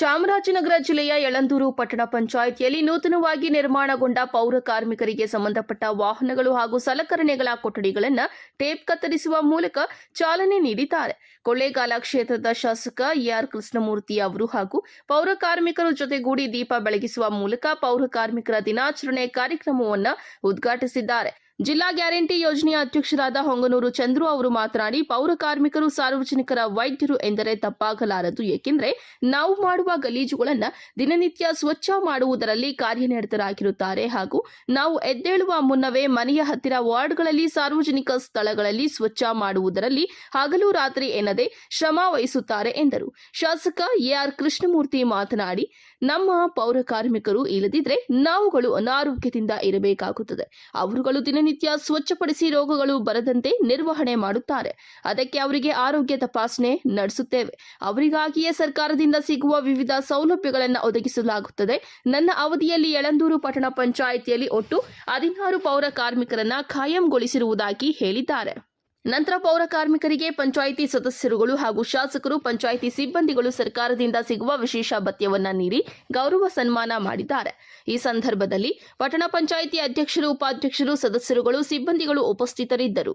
ಚಾಮರಾಜನಗರ ಜಿಲ್ಲೆಯ ಯಳಂದೂರು ಪಟ್ಟಣ ಪಂಚಾಯಿತಿಯಲ್ಲಿ ನೂತನವಾಗಿ ನಿರ್ಮಾಣಗೊಂಡ ಪೌರ ಕಾರ್ಮಿಕರಿಗೆ ಸಂಬಂಧಪಟ್ಟ ವಾಹನಗಳು ಹಾಗೂ ಸಲಕರಣೆಗಳ ಕೊಠಡಿಗಳನ್ನು ಟೇಪ್ ಕತ್ತರಿಸುವ ಮೂಲಕ ಚಾಲನೆ ನೀಡಿದ್ದಾರೆ. ಕೊಳ್ಳೇಗಾಲ ಕ್ಷೇತ್ರದ ಶಾಸಕ ಎಆರ್ ಕೃಷ್ಣಮೂರ್ತಿ ಅವರು ಹಾಗೂ ಪೌರ ಕಾರ್ಮಿಕರು ಜೊತೆಗೂಡಿ ದೀಪ ಬೆಳಗಿಸುವ ಮೂಲಕ ಪೌರ ಕಾರ್ಮಿಕರ ದಿನಾಚರಣೆ ಕಾರ್ಯಕ್ರಮವನ್ನು ಉದ್ಘಾಟಿಸಿದ್ದಾರೆ. ಜಿಲ್ಲಾ ಗ್ಯಾರಂಟಿ ಯೋಜನೆಯ ಅಧ್ಯಕ್ಷರಾದ ಹೊಂಗನೂರು ಚಂದ್ರು ಅವರು ಮಾತನಾಡಿ, ಪೌರ ಕಾರ್ಮಿಕರು, ಸಾರ್ವಜನಿಕರ ವೈದ್ಯರು ಎಂದರೆ ತಪ್ಪಾಗಲಾರದು. ಏಕೆಂದರೆ ನಾವು ಮಾಡುವ ಗಲೀಜುಗಳನ್ನು ದಿನನಿತ್ಯ ಸ್ವಚ್ಛ ಮಾಡುವುದರಲ್ಲಿ ಕಾರ್ಯನಿರತರಾಗಿರುತ್ತಾರೆ. ಹಾಗೂ ನಾವು ಎದ್ದೇಳುವ ಮುನ್ನವೇ ಮನೆಯ ಹತ್ತಿರ ವಾರ್ಡ್ಗಳಲ್ಲಿ, ಸಾರ್ವಜನಿಕ ಸ್ಥಳಗಳಲ್ಲಿ ಸ್ವಚ್ಛ ಮಾಡುವುದರಲ್ಲಿ ಹಗಲು ರಾತ್ರಿ ಎನ್ನದೆ ಶ್ರಮ ವಹಿಸುತ್ತಾರೆ ಎಂದರು. ಶಾಸಕ ಎಆರ್ ಕೃಷ್ಣಮೂರ್ತಿ ಮಾತನಾಡಿ, ನಮ್ಮ ಪೌರ ಕಾರ್ಮಿಕರು ಇಲ್ಲದಿದ್ರೆ ನಾವುಗಳು ಅನಾರೋಗ್ಯದಿಂದ ಇರಬೇಕಾಗುತ್ತದೆ. ಅವರುಗಳು ದಿನನಿತ್ಯ ಸ್ವಚ್ಛಪಡಿಸಿ ರೋಗಗಳು ಬರದಂತೆ ನಿರ್ವಹಣೆ ಮಾಡುತ್ತಾರೆ. ಅದಕ್ಕೆ ಅವರಿಗೆ ಆರೋಗ್ಯ ತಪಾಸಣೆ ನಡೆಸುತ್ತೇವೆ. ಅವರಿಗಾಗಿಯೇ ಸರ್ಕಾರದಿಂದ ಸಿಗುವ ವಿವಿಧ ಸೌಲಭ್ಯಗಳನ್ನು ಒದಗಿಸಲಾಗುತ್ತದೆ. ನನ್ನ ಅವಧಿಯಲ್ಲಿ ಯಳಂದೂರು ಪಟ್ಟಣ ಪಂಚಾಯಿತಿಯಲ್ಲಿ ಒಟ್ಟು ಹದಿನಾರು ಪೌರ ಕಾರ್ಮಿಕರನ್ನ ಖಾಯಂಗೊಳಿಸಿರುವುದಾಗಿ ಹೇಳಿದ್ದಾರೆ. ನಂತರ ಪೌರ ಕಾರ್ಮಿಕರಿಗೆ ಪಂಚಾಯಿತಿ ಸದಸ್ಯರುಗಳು ಹಾಗೂ ಶಾಸಕರು, ಪಂಚಾಯಿತಿ ಸಿಬ್ಬಂದಿಗಳು ಸರ್ಕಾರದಿಂದ ಸಿಗುವ ವಿಶೇಷ ಭತ್ಯವನ್ನ ನೀಡಿ ಗೌರವ ಸನ್ಮಾನ ಮಾಡಿದ್ದಾರೆ. ಈ ಸಂದರ್ಭದಲ್ಲಿ ಪಟ್ಟಣ ಪಂಚಾಯಿತಿ ಅಧ್ಯಕ್ಷರು, ಉಪಾಧ್ಯಕ್ಷರು, ಸದಸ್ಯರುಗಳು, ಸಿಬ್ಬಂದಿಗಳು ಉಪಸ್ಥಿತರಿದ್ದರು.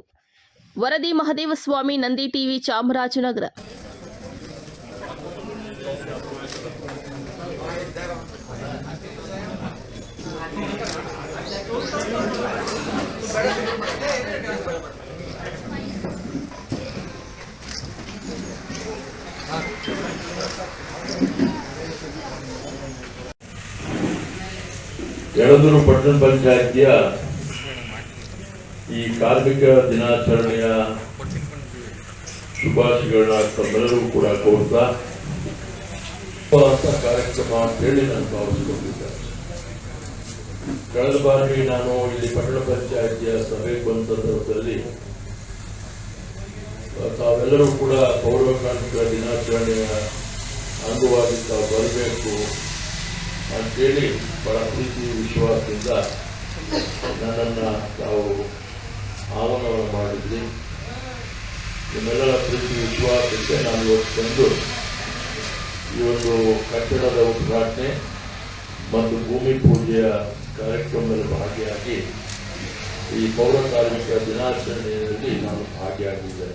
ವರದಿ ಮಹದೇವಸ್ವಾಮಿ, ನಂದಿ ಟಿವಿ ಚಾಮರಾಜನಗರ. ಯಳಂದೂರು ಪಟ್ಟಣ ಪಂಚಾಯತಿಯ ಈ ಕಾರ್ಮಿಕ ದಿನಾಚರಣೆಯ ಶುಭಾಶಯಗಳನ್ನ ತಮ್ಮೆಲ್ಲರೂ ಕೂಡ ಕೋರ್ತಾ ಕಾರ್ಯಕ್ರಮ ಅಂತ ಹೇಳಿ ನಾನು ಭಾವಿಸಿಕೊಂಡಿದ್ದೆ ಕಳೆದ ಬಾರಿ ನಾನು ಇಲ್ಲಿ ಪಟ್ಟಣ ಪಂಚಾಯತಿಯ ಸಭೆಗೆ ಬಂದ ಸಂದರ್ಭದಲ್ಲಿ, ತಾವೆಲ್ಲರೂ ಕೂಡ ಪೌರ ಕಾರ್ಮಿಕರ ದಿನಾಚರಣೆಯ ಅಂಗವಾಗಿ ತಾವು ಬರಬೇಕು. ಅಂತೇಳಿ ಬಹಳ ಪ್ರೀತಿ ವಿಶ್ವಾಸದಿಂದ ನನ್ನನ್ನು ತಾವು ಆಹ್ವಾನವನ್ನು ಮಾಡಿದ್ರಿ ನಿಮ್ಮೆಲ್ಲರ ಪ್ರೀತಿ ವಿಶ್ವಾಸಕ್ಕೆ ನಾನು ಇವತ್ತು ಬಂದು ಈ ಒಂದು ಕಟ್ಟಡದ ಉದ್ಘಾಟನೆ ಮತ್ತು ಭೂಮಿ ಪೂಜೆಯ ಕಾರ್ಯಕ್ರಮದಲ್ಲಿ ಭಾಗಿಯಾಗಿ ಈ ಪೌರ ಕಾರ್ಮಿಕ ದಿನಾಚರಣೆಯಲ್ಲಿ ನಾನು ಭಾಗಿಯಾಗಿದ್ದೆ.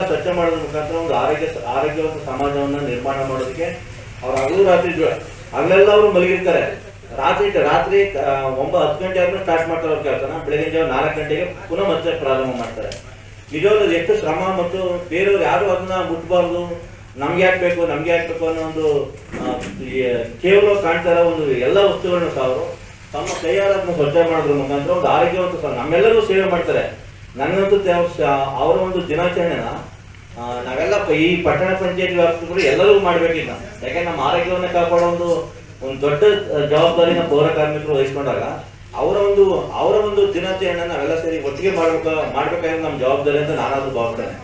ಸ್ವಚ್ಛ ಮಾಡೋದ್ರ ಮುಖಾಂತರ ಒಂದು ಆರೋಗ್ಯ ಆರೋಗ್ಯವಂತ ಸಮಾಜವನ್ನು ನಿರ್ಮಾಣ ಮಾಡೋದಕ್ಕೆ ಅವರ ಹಗಲು ರಾತ್ರಿ ಹಗಲೆಲ್ಲ ಅವರು ಮಲಗಿರ್ತಾರೆ. ರಾತ್ರಿ ರಾತ್ರಿ ಒಂಬ ಹತ್ತು ಗಂಟೆ ಆದ್ಮೇಲೆ ಸ್ಟಾರ್ಟ್ ಮಾಡ್ತಾರೆ ಅವ್ರ ಕೆಲಸನ ಬೆಳಗಿನ ಜಾವ ನಾಲ್ಕು ಗಂಟೆಗೆ ಪುನಃ ಮತ್ತೆ ಪ್ರಾರಂಭ ಮಾಡ್ತಾರೆ. ನಿಜವಾಗ್ಲೂ ಎಷ್ಟು ಶ್ರಮ ಮತ್ತು ಬೇರೆಯವ್ರು ಯಾರು ಅದನ್ನ ಮುಟ್ಬಾರ್ದು. ನಮ್ಗೆ ಯಾಕೆ ಬೇಕು, ನಮ್ಗೆ ಯಾಕೆ ಬೇಕು ಅನ್ನೋ ಒಂದು ಕೇವಲ ಕಾಣ್ತಾ ಇರೋ ಒಂದು ಎಲ್ಲ ವಸ್ತುಗಳನ್ನ ಅವರು ತಮ್ಮ ಕೈಯಾರ ಅದನ್ನ ಸ್ವಚ್ಛ ಮಾಡೋದ್ರ ಮುಖಾಂತರ ಒಂದು ಆರೋಗ್ಯವಂತ ನಮ್ಮೆಲ್ಲರೂ ಸೇವೆ ಮಾಡ್ತಾರೆ. ನನಗಂತೂ ತೆ- ಅವರ ಒಂದು ದಿನಾಚರಣೆನ ನಾವೆಲ್ಲ ಈ ಪಟ್ಟಣ ಪಂಚಾಯತ್ ವ್ಯಾಪ್ತಿಗಳು ಎಲ್ಲರಿಗೂ ಮಾಡ್ಬೇಕಿಲ್ಲ. ಯಾಕಂದ್ರೆ ನಮ್ಮ ಆರೋಗ್ಯವನ್ನು ಕಾಪಾಡೋ ಒಂದು ಒಂದು ದೊಡ್ಡ ಜವಾಬ್ದಾರಿನ ಪೌರ ಕಾರ್ಮಿಕರು ವಹಿಸ್ಕೊಂಡಾಗ, ಅವರ ಒಂದು ಅವರ ಒಂದು ದಿನಾಚರಣೆಯನ್ನು ನಾವೆಲ್ಲ ಸೇರಿ ಒಟ್ಟಿಗೆ ಮಾಡ್ಬೇಕ ಮಾಡ್ಬೇಕಾದ್ರೆ ನಮ್ಮ ಜವಾಬ್ದಾರಿ ಅಂತ ನಾನಾದ್ರೂ ಭಾವಿಸ್ತೇನೆ.